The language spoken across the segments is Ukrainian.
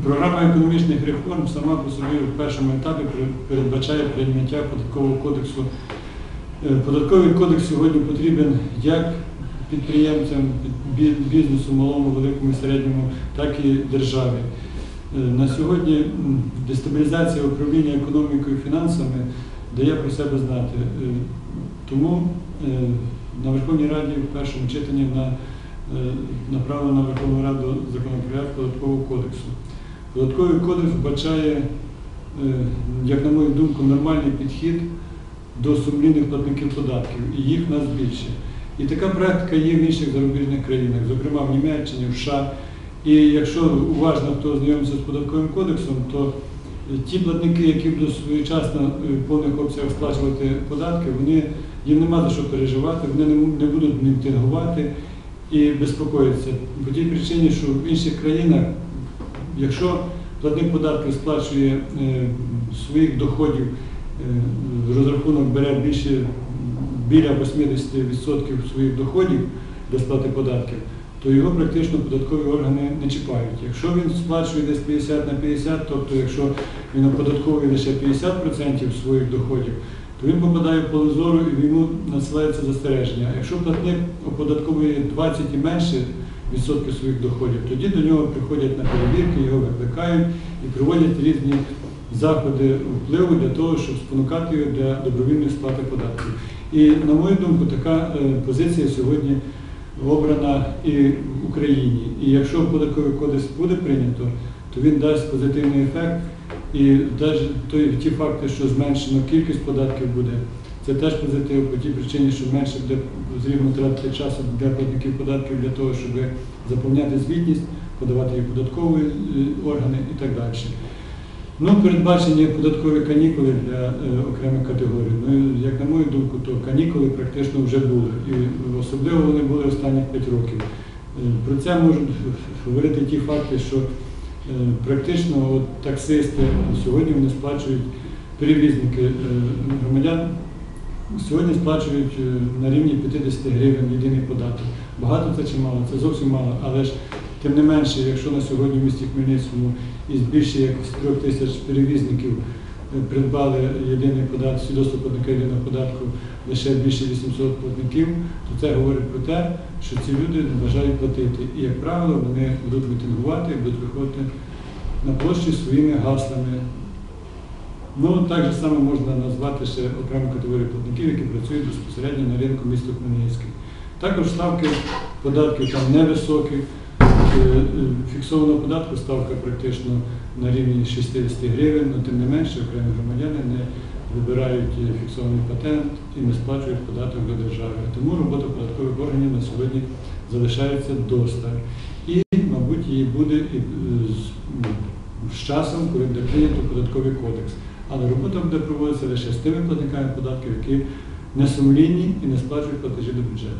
Програма економічних реформ сама по собі в першому етапі передбачає прийняття податкового кодексу. Е, Податковий кодекс сьогодні потрібен як підприємцям, бізнесу, малому, великому середньому, так і державі. Е, На сьогодні дестабілізація управління економікою і фінансами дає про себе знати. Е, Тому на Верховній Раді в першому читанні на, направлено на Верховну Раду законопроект податкового кодексу. Податковий кодекс вбачає, е, як на мою думку, нормальний підхід до сумлінних платників податків, і їх нас більше. І така практика є в інших зарубіжних країнах, зокрема в Німеччині, в США. І якщо уважно хто знайомиться з податковим кодексом, то е, ті платники, які будуть своєчасно е, в повних обсягах сплачувати податки, вони їм нема за що переживати, вони не, будуть мітингувати і безпокоїтися. По тій причині, що в інших країнах, якщо платник податків сплачує е, своїх доходів, е, розрахунок бере більше біля 80% своїх доходів для сплати податків, то його практично податкові органи не чіпають. Якщо він сплачує десь 50 на 50, тобто якщо він оподатковує лише 50% своїх доходів, то він попадає в поле зору і йому надсилається застереження. А якщо платник оподатковує 20 і менше відсотків своїх доходів, тоді до нього приходять на перевірки, його викликають і проводять різні заходи впливу для того, щоб спонукати його для добровільної сплати податків. І на мою думку, така е, позиція сьогодні обрана і в Україні. І якщо податковий кодекс буде прийнято, то він дасть позитивний ефект. І навіть ті факти, що зменшено кількість податків буде, це теж позитив по тій причині, що менше буде потрібно тратити часу для платників податків для того, щоб заповняти звітність, подавати її податкові е, органи і так далі. Ну, передбачені податкові канікули для е, окремих категорій. Ну, як на мою думку, то канікули практично вже були. І особливо вони були останні 5 років. Е, Про це можуть говорити ті факти, що е, практично от, таксисти сьогодні вони сплачують перевізники е, громадян. Сьогодні сплачують е, на рівні 50 гривень єдиний податок. Багато це чи мало? Це зовсім мало. Але ж тим не менше, якщо на сьогодні в місті Хмельницькому із більше як з трьох тисяч перевізників е, придбали єдиний податок, свідоцтво платника єдиного податку лише більше 800 платників, то це говорить про те, що ці люди не бажають платити. І, як правило, вони будуть мітингувати, будуть виходити на площі своїми гаслами. Ну, так же само можна назвати ще окрему категорію платників, які працюють безпосередньо на ринку міста Хмельницький. Також ставки податків там невисокі. Е, е, Фіксованого податку ставка практично на рівні 60 гривень, але тим не менше окремі громадяни не вибирають е, фіксований патент і не сплачують податок до держави. Тому робота податкових органів на сьогодні залишається досталь. І, мабуть, її буде ну, з часом, коли буде прийнято податковий кодекс. Але робота буде проводитися лише з тими платниками податків, які несумлінні і не сплачують платежі до бюджету.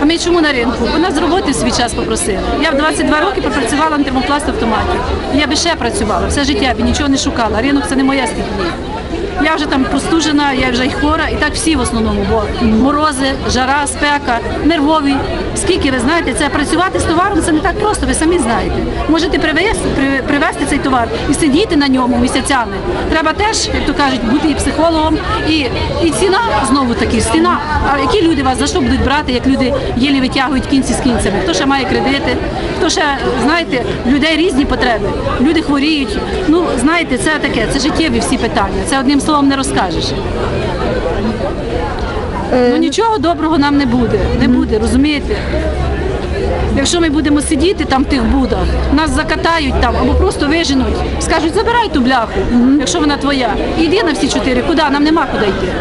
А ми чому на ринку? Бо нас роботи свій час попросили. Я в 22 роки пропрацювала на термопласт автоматі. Я би ще працювала, все життя би нічого не шукала. Ринок це не моя стихія. Я вже там простужена, я вже й хвора, і так всі в основному, бо морози, жара, спека, нервові. Скільки ви знаєте, це працювати з товаром це не так просто, ви самі знаєте. Можете привезти, привезти цей товар і сидіти на ньому місяцями. Треба теж, як то кажуть, бути і психологом, і, і ціна знову таки ціна. А які люди вас за що будуть брати, як люди єлі витягують кінці з кінцями? Хто ще має кредити, хто ще, знаєте, людей різні потреби. Люди хворіють. Ну, знаєте, це таке, це життєві всі питання. Це одним словом не розкажеш. Ну нічого доброго нам не буде. Не буде, розумієте? Якщо ми будемо сидіти там в тих будах, нас закатають там або просто виженуть, скажуть, забирай ту бляху, якщо вона твоя. Іди на всі чотири, куди? Нам нема куди йти.